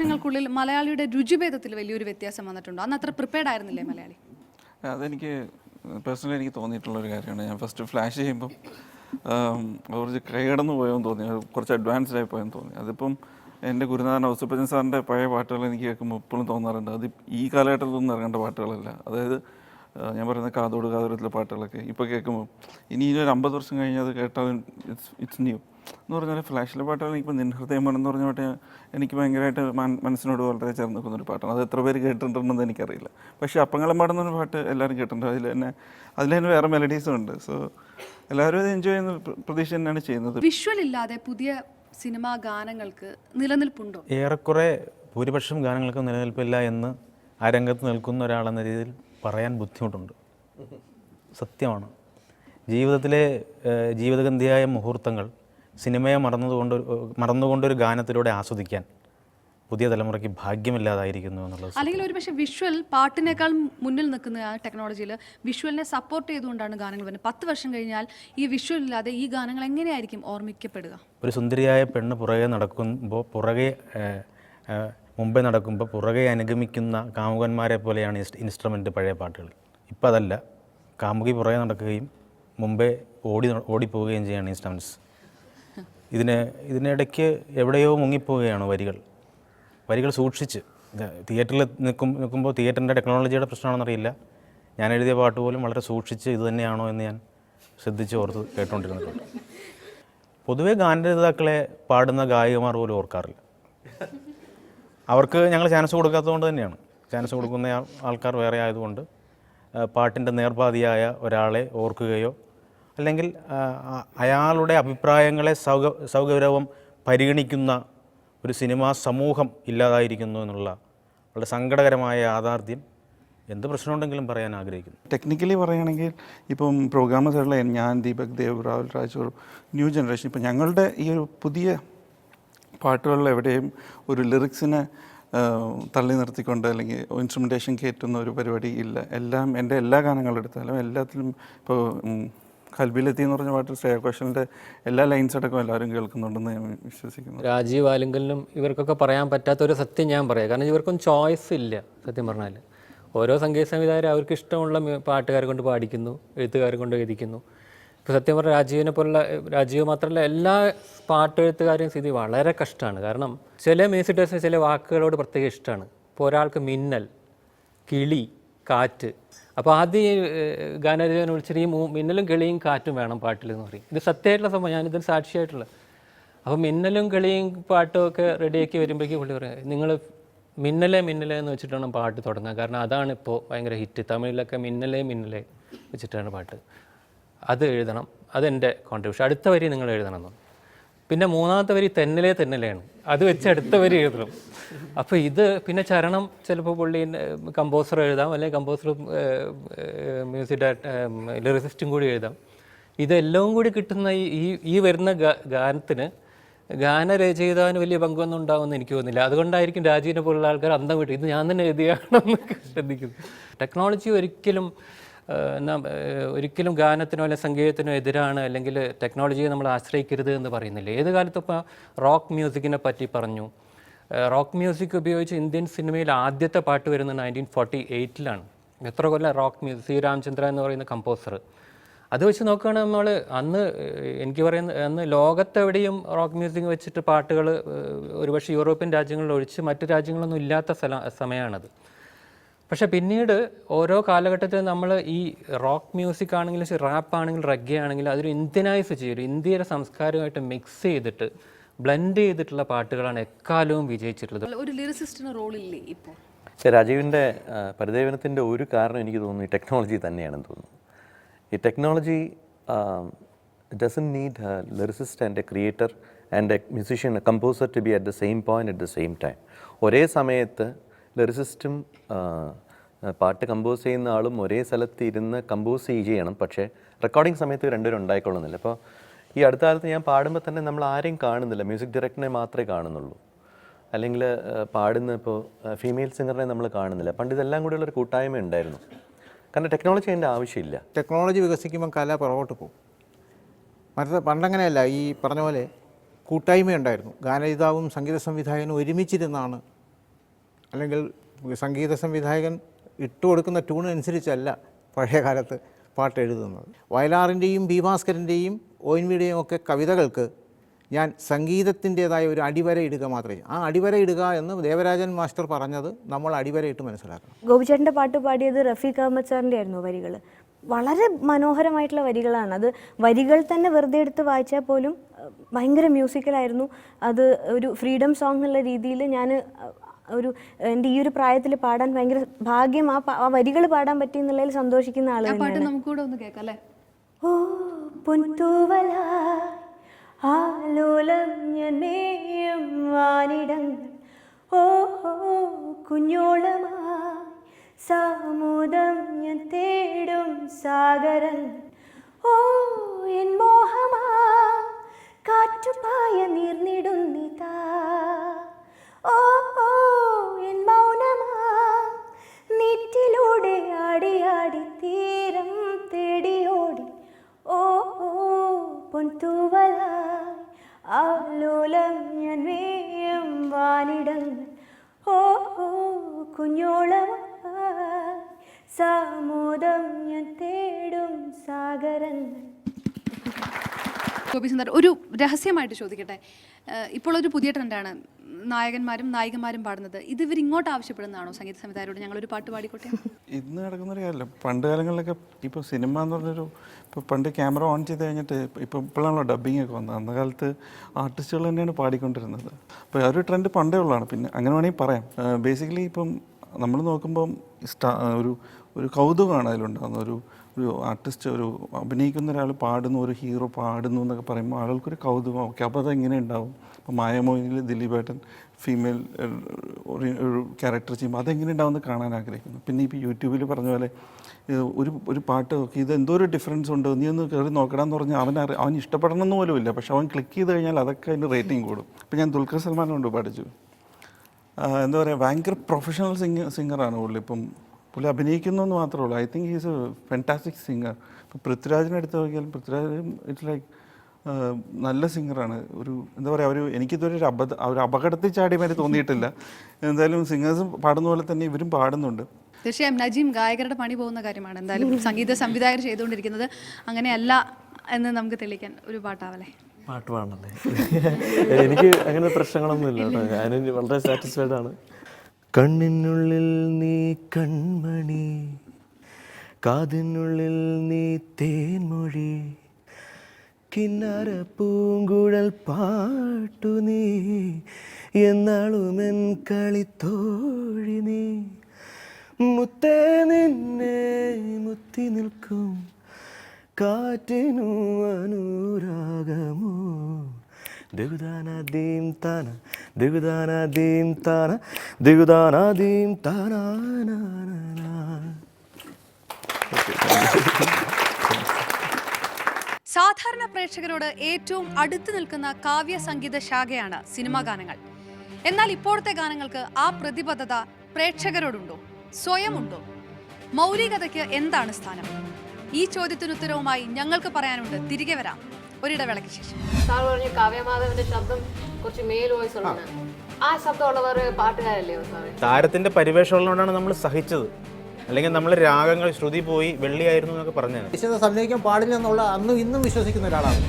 വർഷങ്ങൾക്കുള്ളിൽ മലയാളിയുടെ രുചിഭേദത്തിൽ വലിയൊരു വ്യത്യാസം വന്നിട്ടുണ്ടോ? അന്ന് അത്ര പ്രിപ്പയർഡ് ആയിരുന്നില്ലേ മലയാളി? അതെനിക്ക് പേഴ്സണലി എനിക്ക് തോന്നിയിട്ടുള്ള ഒരു കാര്യമാണ്. ഞാൻ ഫസ്റ്റ് ഫ്ലാഷ് ചെയ്യുമ്പം കുറച്ച് കൈകടന്നു പോയെന്ന് തോന്നി. കുറച്ച് അഡ്വാൻസ്ഡ് ആയി പോയെന്ന് തോന്നി. അതിപ്പം എന്റെ ഗുരുനാഥൻ ഔസപ്പച്ചൻ സാറിന്റെ പഴയ പാട്ടുകൾ എനിക്ക് കേൾക്കുമ്പോൾ ഇപ്പോഴും തോന്നാറുണ്ട്. അത് ഈ കാലഘട്ടത്തിൽ കാലഘട്ടത്തിലൊന്നും ഇറങ്ങേണ്ട പാട്ടുകളല്ല. അതായത് ഞാൻ പറയുന്ന കാതോട് കാതോരത്തിലെ പാട്ടുകളൊക്കെ ഇപ്പോൾ കേൾക്കുമ്പോൾ ഇനി ഇനി ഒരു അമ്പത് വർഷം കഴിഞ്ഞ് അത് കേട്ടാൽ ഇറ്റ്സ് ഇറ്റ്സ് ന്യൂ എന്ന് പറഞ്ഞാൽ ഫ്ലാഷിലെ പാട്ടുകൾ ഇപ്പോൾ നിൻ ഹൃദയം എന്ന് പറഞ്ഞ പാട്ട് എനിക്ക് ഭയങ്കരമായിട്ട് മനസ്സിനോട് വളരെ ചേർന്ന് നിൽക്കുന്ന ഒരു പാട്ടാണ്. അത് എത്ര പേര് കേട്ടിട്ടുണ്ടെന്ന് എനിക്കറിയില്ല. പക്ഷേ അപ്പങ്ങളം പാടുന്ന ഒരു പാട്ട് എല്ലാവരും കേട്ടിട്ടുണ്ട്. അതിൽ തന്നെ അതിൽ തന്നെ വേറെ മെലഡീസും ഉണ്ട്. സോ എല്ലാവരും അത് എൻജോയ് ചെയ്യുന്ന പ്ര- പ്രതീക്ഷ തന്നെയാണ് ചെയ്യുന്നത്. വിഷ്വൽ ഇല്ലാതെ പുതിയ സിനിമാ ഗാനങ്ങൾക്ക് നിലനിൽപ്പുണ്ടോ? ഏറെക്കുറെ ഭൂരിപക്ഷം ഗാനങ്ങൾക്ക് നിലനിൽപ്പില്ല എന്ന് ആ രംഗത്ത് നിൽക്കുന്ന ഒരാളെന്ന രീതിയിൽ പറയാൻ ബുദ്ധിമുട്ടുണ്ട്. സത്യമാണ്. ജീവിതത്തിലെ ജീവിതഗന്ധിയായ മുഹൂർത്തങ്ങൾ സിനിമയെ മറന്നതുകൊണ്ട് മറന്നുകൊണ്ടൊരു ഗാനത്തിലൂടെ ആസ്വദിക്കാൻ പുതിയ തലമുറയ്ക്ക് ഭാഗ്യമില്ലാതായിരിക്കുന്നു എന്നുള്ളത് അല്ലെങ്കിൽ ഒരു പക്ഷേ വിഷ്വൽ പാട്ടിനേക്കാൾ മുന്നിൽ നിൽക്കുന്ന ആ ടെക്നോളജിയിൽ വിഷ്വലിനെ സപ്പോർട്ട് ചെയ്തുകൊണ്ടാണ് ഗാനങ്ങൾ വരുന്നത്. പത്ത് വർഷം കഴിഞ്ഞാൽ ഈ വിഷ്വൽ ഇല്ലാതെ ഈ ഗാനങ്ങൾ എങ്ങനെയായിരിക്കും ഓർമ്മിക്കപ്പെടുക? ഒരു സുന്ദരിയായ പെണ്ണ് പുറകെ നടക്കുമ്പോൾ പുറകെ മുമ്പേ നടക്കുമ്പോൾ പുറകെ അനുഗമിക്കുന്ന കാമുകന്മാരെ പോലെയാണ് ഇൻസ്ട്രുമെന്റ് പഴയ പാട്ടുകൾ. ഇപ്പം അതല്ല. കാമുകി പുറകെ നടക്കുകയും മുമ്പേ ഓടി ഓടിപ്പോവുകയും ചെയ്യുകയാണ് ഇൻസ്ട്രുമെന്റ്സ് ഇതിന് ഇതിനിടയ്ക്ക് എവിടെയോ മുങ്ങിപ്പോവുകയാണ് വരികൾ. വരികൾ സൂക്ഷിച്ച്. തിയേറ്ററിൽ നിൽക്കും നിൽക്കുമ്പോൾ തിയേറ്ററിന്റെ ടെക്നോളജിയുടെ പ്രശ്നമാണെന്നറിയില്ല. ഞാൻ എഴുതിയ പാട്ട് പോലും വളരെ സൂക്ഷിച്ച് ഇത് തന്നെയാണോ എന്ന് ഞാൻ ശ്രദ്ധിച്ച് ഓർത്ത് കേട്ടുകൊണ്ടിരുന്നിട്ടുണ്ട് പൊതുവേ ഗാനരചിതാക്കളെ പാടുന്ന ഗായികമാർ പോലും ഓർക്കാറില്ല. അവർക്ക് ഞങ്ങൾ ചാൻസ് കൊടുക്കാത്തതുകൊണ്ട് തന്നെയാണ്. ചാൻസ് കൊടുക്കുന്ന ആൾക്കാർ വേറെ ആയതുകൊണ്ട് പാട്ടിന്റെ നേർപാതിയായ ഒരാളെ ഓർക്കുകയോ അല്ലെങ്കിൽ അയാളുടെ അഭിപ്രായങ്ങളെ സൗക സൗകര്യവും പരിഗണിക്കുന്ന ഒരു സിനിമാ സമൂഹം ഇല്ലാതായിരിക്കുന്നു എന്നുള്ള വളരെ സങ്കടകരമായ യാഥാർത്ഥ്യം എന്ത് പ്രശ്നമുണ്ടെങ്കിലും പറയാൻ ആഗ്രഹിക്കുന്നു. ടെക്നിക്കലി പറയുകയാണെങ്കിൽ ഇപ്പം പ്രോഗ്രാമേഴ്സുള്ള ഞാൻ ദീപക് ദേവ് രാഹുൽ രാജ് ന്യൂ ജനറേഷൻ ഇപ്പം ഞങ്ങളുടെ ഈ ഒരു പുതിയ പാട്ടുകളിൽ എവിടെയും ഒരു ലിറിക്സിനെ തള്ളി നിർത്തിക്കൊണ്ട് അല്ലെങ്കിൽ ഇൻസ്ട്രുമെന്റേഷൻ കയറ്റുന്ന ഒരു പരിപാടി ഇല്ല. എല്ലാം എന്റെ എല്ലാ ഗാനങ്ങളും എടുത്താലും എല്ലാത്തിലും ഇപ്പോൾ കൽബിലെത്തി എന്ന് പറഞ്ഞ പാട്ട് ശ്രേയഘോഷലിന്റെ എല്ലാ ലൈൻസ് അടക്കം എല്ലാവരും കേൾക്കുന്നുണ്ടെന്ന് ഞാൻ വിശ്വസിക്കുന്നു. രാജീവ് ആലിംഗലിനും ഇവർക്കൊക്കെ പറയാൻ പറ്റാത്ത ഒരു സത്യം ഞാൻ പറയാം. കാരണം ഇവർക്കൊന്നും ചോയ്സ് ഇല്ല സത്യം പറഞ്ഞാൽ ഓരോ സംഗീത സംവിധായകർ അവർക്ക് ഇഷ്ടമുള്ള പാട്ടുകാരെ കൊണ്ട് പാടിക്കുന്നു എഴുത്തുകാരെ കൊണ്ട് എഴുതിക്കുന്നു. ഇപ്പോൾ സത്യം പറഞ്ഞാൽ രാജീവിനെ പോലുള്ള രാജീവ് മാത്രമല്ല എല്ലാ പാട്ടെഴുത്തുകാരെയും സ്ഥിതി വളരെ കഷ്ടമാണ്. കാരണം ചില മ്യൂസിക് ചില വാക്കുകളോട് പ്രത്യേക ഇഷ്ടമാണ്. ഇപ്പോൾ ഒരാൾക്ക് മിന്നൽ കിളി കാറ്റ്. അപ്പോൾ ആദ്യം ഗാനരചന വിളിച്ചിട്ട് ഈ മിന്നലും കിളിയും കാറ്റും വേണം പാട്ടിൽ എന്ന് പറയും. ഇത് സത്യമായിട്ടുള്ള സംഭവം ഞാനിതിന് സാക്ഷിയായിട്ടുള്ള. അപ്പോൾ മിന്നലും കിളിയും പാട്ടും ഒക്കെ റെഡിയാക്കി വരുമ്പോഴേക്കും പുള്ളി പറയും നിങ്ങൾ മിന്നലേ മിന്നലേ എന്ന് വെച്ചിട്ടാണ് പാട്ട് തുടങ്ങുക. കാരണം അതാണ് ഇപ്പോൾ ഭയങ്കര ഹിറ്റ്. തമിഴിലൊക്കെ മിന്നലേ മിന്നലേ വെച്ചിട്ടാണ് പാട്ട്. അത് എഴുതണം. അതെന്റെ കോൺട്രിബ്യൂഷൻ അടുത്ത വരി നിങ്ങൾ എഴുതണം എന്ന്. പിന്നെ മൂന്നാമത്തെ വരി തെന്നലേ തെന്നലെയാണ്. അത് വെച്ച് അടുത്ത വരി എഴുതണം. അപ്പോൾ ഇത് പിന്നെ ചരണം ചിലപ്പോൾ പുള്ളി കമ്പോസർ എഴുതാം. അല്ലെങ്കിൽ കമ്പോസർ മ്യൂസിക് ലിറിസിസ്റ്റും കൂടി എഴുതാം. ഇതെല്ലാം കൂടി കിട്ടുന്ന ഈ ഈ- വരുന്ന ഗാനത്തിന് ഗാനരചയിതാവിന് വലിയ പങ്കൊന്നും ഉണ്ടാവുമെന്ന് എനിക്ക് തോന്നുന്നില്ല. അതുകൊണ്ടായിരിക്കും രാജീവിനെ പോലുള്ള ആൾക്കാർ അന്തം വിട്ടു. ഇത് ഞാൻ തന്നെ എഴുതിയാണെന്ന് ശ്രദ്ധിക്കുന്നു. ടെക്നോളജി ഒരിക്കലും എന്നാ ഒരിക്കലും ഗാനത്തിനോ അല്ലെങ്കിൽ സംഗീതത്തിനോ എതിരാണ് അല്ലെങ്കിൽ ടെക്നോളജിയെ നമ്മൾ ആശ്രയിക്കരുത് എന്ന് പറയുന്നില്ല? ഏത് കാലത്തും ഇപ്പോൾ റോക്ക് മ്യൂസിക്കിനെ പറ്റി പറഞ്ഞു. റോക്ക് മ്യൂസിക് ഉപയോഗിച്ച് ഇന്ത്യൻ സിനിമയിൽ ആദ്യത്തെ പാട്ട് വരുന്നത് നയന്റീൻ ഫോർട്ടി എയ്റ്റിലാണ്. എത്ര കൊല്ലം റോക്ക് മ്യൂസിക് സി രാമചന്ദ്ര എന്ന് പറയുന്ന കമ്പോസർ അത് വെച്ച് നോക്കുകയാണെങ്കിൽ നമ്മൾ അന്ന് എനിക്ക് പറയുന്ന അന്ന് ലോകത്തെവിടെയും റോക്ക് മ്യൂസിക് വെച്ചിട്ട് പാട്ടുകൾ ഒരുപക്ഷെ യൂറോപ്യൻ രാജ്യങ്ങളിൽ ഒഴിച്ച് മറ്റു രാജ്യങ്ങളൊന്നും ഇല്ലാത്ത സ്ഥല സമയമാണത് പക്ഷെ പിന്നീട് ഓരോ കാലഘട്ടത്തിലും നമ്മൾ ഈ റോക്ക് മ്യൂസിക് ആണെങ്കിലും ശരി റാപ്പ് ആണെങ്കിലും റഗ്ഗെ ആണെങ്കിലും അതൊരു ഇന്ത്യനൈസ് ചെയ്യും ഇന്ത്യയുടെ സംസ്കാരമായിട്ട് മിക്സ് ചെയ്തിട്ട് ബ്ലെൻഡ് ചെയ്തിട്ടുള്ള പാട്ടുകളാണ് എക്കാലവും വിജയിച്ചിട്ടുള്ളത്. ഒരു ലിറിസിസ്റ്റിന് റോളില്ലേ ഇപ്പോൾ? പക്ഷേ രാജീവിന്റെ പരിദേവനത്തിന്റെ ഒരു കാരണം എനിക്ക് തോന്നുന്നു ഈ ടെക്നോളജി തന്നെയാണെന്ന് തോന്നുന്നു. ഈ technology doesn't need lyricist and a creator and a musician composer to be at the same point at the same time ഒരേ സമയത്ത് ലിറിസിസ്റ്റും പാട്ട് കമ്പോസ് ചെയ്യുന്ന ആളും ഒരേ സ്ഥലത്ത് ഇരുന്ന് കമ്പോസ് ചെയ്യണം. പക്ഷേ റെക്കോർഡിംഗ് സമയത്ത് രണ്ടുപേരും ഉണ്ടായിക്കൊള്ളുന്നില്ല. അപ്പോൾ ഈ അടുത്ത കാലത്ത് ഞാൻ പാടുമ്പോൾ തന്നെ നമ്മൾ ആരെയും കാണുന്നില്ല. മ്യൂസിക് ഡയറക്ടറിനെ മാത്രമേ കാണുന്നുള്ളൂ. അല്ലെങ്കിൽ പാടുന്ന ഇപ്പോൾ ഫീമെയിൽ സിംഗറിനെ നമ്മൾ കാണുന്നില്ല. പണ്ട് ഇതെല്ലാം കൂടിയുള്ള ഒരു കൂട്ടായ്മ ഉണ്ടായിരുന്നു. കാരണം ടെക്നോളജി അതിന്റെ ആവശ്യമില്ല. ടെക്നോളജി വികസിക്കുമ്പോൾ കല പുറകോട്ട് പോകും. മറ്റേ പണ്ടങ്ങനെയല്ല ഈ പറഞ്ഞ പോലെ കൂട്ടായ്മ ഉണ്ടായിരുന്നു ഗാനരചിതാവും സംഗീത സംവിധായകനും ഒരുമിച്ചിരുന്നാണ് അല്ലെങ്കിൽ സംഗീത സംവിധായകൻ ഇട്ടു കൊടുക്കുന്ന ട്യൂൺ അനുസരിച്ചല്ല പഴയ കാലത്ത് പാട്ട് എഴുതുന്നത്. വയലാറിന്റെയും ബി ഒ എൻ വിയുടെയും ഒക്കെ കവിതകൾക്ക് ഞാൻ സംഗീതത്തിന്റേതായ ഒരു അടിവര ഇടുക മാത്രമേ ആ അടിവര ഇടുക എന്ന് ദേവരാജൻ മാസ്റ്റർ പറഞ്ഞത് നമ്മൾ അടിവരയിട്ട് മനസ്സിലാക്കണം. ഗോപിചേട്ടന്റെ പാട്ട് പാടിയത് റഫീഖ് അഹമ്മദ് സാറിന്റെ ആയിരുന്നു വരികൾ വളരെ മനോഹരമായിട്ടുള്ള വരികളാണ്. അത് വരികൾ തന്നെ വെറുതെ എടുത്ത് വായിച്ചാൽ പോലും ഭയങ്കര മ്യൂസിക്കലായിരുന്നു അത് ഒരു ഫ്രീഡം സോങ് എന്നുള്ള രീതിയിൽ ഞാൻ ഒരു എന്റെ ഈ ഒരു പ്രായത്തിൽ പാടാൻ ഭയങ്കര ഭാഗ്യം ആ ആ വരികൾ പാടാൻ പറ്റി എന്നുള്ളതിൽ സന്തോഷിക്കുന്ന ആൾ പാട്ട് നമുക്കൂടെ ഒന്ന് കേൾക്കാം അല്ലേ? ഓ പൊൻതൂവലായി ആലോലം ഞാൻ മേയും വാനിടങ്ങൾ ഓ കുഞ്ഞോളമായി സാമൂതം ഞാൻ തേടും സാഗരങ്ങൾ ഓ എൻ മോഹമാ കാറ്റുപായ നീർന്നിടുന്നിതാ കുഞ്ഞോളമായി സാമോദം ഞാൻ തേടും സാഗരങ്ങൾ. ഗോപി സുന്ദർ ഒരു രഹസ്യമായിട്ട് ചോദിക്കട്ടെ. ഇപ്പോൾ ഒരു പുതിയ ട്രെൻഡാണ്. നായകന്മാരും നായികമാരും പാടുന്നത്. ഇത് ഇവർ ഇങ്ങോട്ട് ആവശ്യപ്പെടുന്നതാണോ? സംഗീത സംവിധായകരോട് ഞങ്ങളൊരു പാട്ട് പാടിക്കോട്ടെ? ഇന്ന് നടക്കുന്ന ഒരു കാര്യമല്ല. പണ്ട് കാലങ്ങളിലൊക്കെ ഇപ്പോൾ സിനിമ എന്ന് പറഞ്ഞൊരു ഇപ്പോൾ പണ്ട് ക്യാമറ ഓൺ ചെയ്ത് കഴിഞ്ഞിട്ട് ഇപ്പോൾ ഇപ്പോഴാണല്ലോ ഡബ്ബിംഗ് ഒക്കെ വന്നത്. അന്ന കാലത്ത് ആർട്ടിസ്റ്റുകൾ തന്നെയാണ് പാടിക്കൊണ്ടിരുന്നത്. അപ്പോൾ ആ ഒരു ട്രെൻഡ് പണ്ടേ ഉള്ളതാണ്. പിന്നെ അങ്ങനെ വേണമെങ്കിൽ പറയാം. ബേസിക്കലി ഇപ്പം നമ്മൾ നോക്കുമ്പം സ്റ്റാ ഒരു ഒരു കൗതുകമാണ് അതിലുണ്ടാകുന്നത് ഒരു ഒരു ആർട്ടിസ്റ്റ് ഒരു അഭിനയിക്കുന്ന ഒരാൾ പാടുന്നു ഒരു ഹീറോ പാടുന്നു എന്നൊക്കെ പറയുമ്പോൾ ആളുകൾക്കൊരു കൗതുകം. ഓക്കെ അപ്പോൾ അതെങ്ങനെ ഉണ്ടാവും? ഇപ്പോൾ മായമോഹിനിൽ ദിലീപേട്ടൻ ഫീമെയിൽ ഒരു ക്യാരക്ടർ ചെയ്യുമ്പോൾ അതെങ്ങനെ ഉണ്ടാവും എന്ന് കാണാൻ ആഗ്രഹിക്കുന്നു. പിന്നെ ഇപ്പോൾ യൂട്യൂബിൽ പറഞ്ഞ പോലെ ഒരു ഒരു പാട്ട് നോക്കി ഇത് എന്തോ ഒരു ഡിഫറൻസ് ഉണ്ട് നീ ഒന്ന് കയറി നോക്കണമെന്ന് പറഞ്ഞാൽ അവൻ അറി അവൻ ഇഷ്ടപ്പെടണമെന്ന് പോലും ഇല്ല പക്ഷെ അവൻ ക്ലിക്ക് ചെയ്ത് കഴിഞ്ഞാൽ അതൊക്കെ അതിന്റെ റേറ്റിംഗ് കൂടും. ഇപ്പം ഞാൻ ദുൽഖർ സൽമാൻ കൊണ്ട് പഠിച്ചു എന്താ പറയുക ഭയങ്കര പ്രൊഫഷണൽ സിംഗർ സിംഗറാണ് പുള്ളി. ഇപ്പം പുള്ളി അഭിനയിക്കുന്നു എന്ന് മാത്രമേ ഉള്ളൂ. I think he's a fantastic singer ഇപ്പം പൃഥ്വിരാജിനെ എടുത്ത് നോക്കിയാൽ പൃഥ്വിരാജ് ഇറ്റ്സ് ലൈക്ക് നല്ല സിംഗറാണ് ഒരു എന്താ പറയുക ഒരു എനിക്കിതുവരെ ഒരു അബദ്ധ ഒരു അപകടത്തിൽ ചാടി മാതിരി തോന്നിയിട്ടില്ല. എന്തായാലും സിംഗേഴ്സും പാടുന്ന പോലെ തന്നെ ഇവരും പാടുന്നുണ്ട്. തീർച്ചയായും നജീം ഗായകരുടെ പണി പോകുന്ന കാര്യമാണ്. എന്തായാലും സംഗീത സംവിധായകർ ചെയ്തുകൊണ്ടിരിക്കുന്നത് അങ്ങനെയല്ല എന്ന് നമുക്ക് തെളിയിക്കാൻ ഒരു പാട്ടാവല്ലേ? പാട്ട് പാടണല്ലേ എനിക്ക് അങ്ങനെ പ്രശ്നങ്ങളൊന്നുമില്ല കേട്ടോ. ഞാൻ വളരെ സാറ്റിസ്ഫൈഡ് ആണ്. കണ്ണിനുള്ളിൽ നീ കൺമണി കാതിനുള്ളിൽ നീ തേൻമൊഴി കിന്നാര പൂങ്കുഴൽ പാട്ടു നീ എന്നാളുമെൻ കളിത്തോഴി നീ. മുത്തേ നിന്നെ മുത്തി നിൽക്കും. കാറ്റിനു അനുരാഗമോ? ദിഗുദാന ദീം താന ദിഗുദാനദീം താന ദിഗുദാന ദീം താന സാധാരണ പ്രേക്ഷകരോട് ഏറ്റവും അടുത്തു നിൽക്കുന്ന കാവ്യ സംഗീത ശാഖയാണ് സിനിമാ ഗാനങ്ങൾ. എന്നാൽ ഇപ്പോഴത്തെ ഗാനങ്ങൾക്ക് ആ പ്രതിബദ്ധത പ്രേക്ഷകരോടുണ്ടോ? സ്വയമുണ്ടോ? മൗലികതയ്ക്ക് എന്താണ് സ്ഥാനം? ഈ ചോദ്യത്തിന് ഉത്തരവുമായി ഞങ്ങൾക്ക് പറയാനുണ്ട്. തിരികെ വരാം. ഒരിടവേളയ്ക്ക് ശേഷം. സാർ പറഞ്ഞു കാവ്യമാധവന്റെ ശബ്ദം കുറച്ച് മേൽ വോയിസ് ഉള്ളതാണ് ആ. ശബ്ദമുള്ളവർ പാട്ടുകാരല്ലേ സാറേ? താരത്തിന്റെ പരിവേഷമുള്ളതുകൊണ്ടാണ് നമ്മൾ സഹിച്ചത്. അല്ലെങ്കിൽ നമ്മൾ രാഗങ്ങൾ ശ്രുതി പോയി വെള്ളിയായിരുന്നു എന്നൊക്കെ പറഞ്ഞത്. സംഭവിക്കാൻ പാടില്ല എന്നുള്ള അന്നും ഇന്നും വിശ്വസിക്കുന്ന ഒരാളാണ്.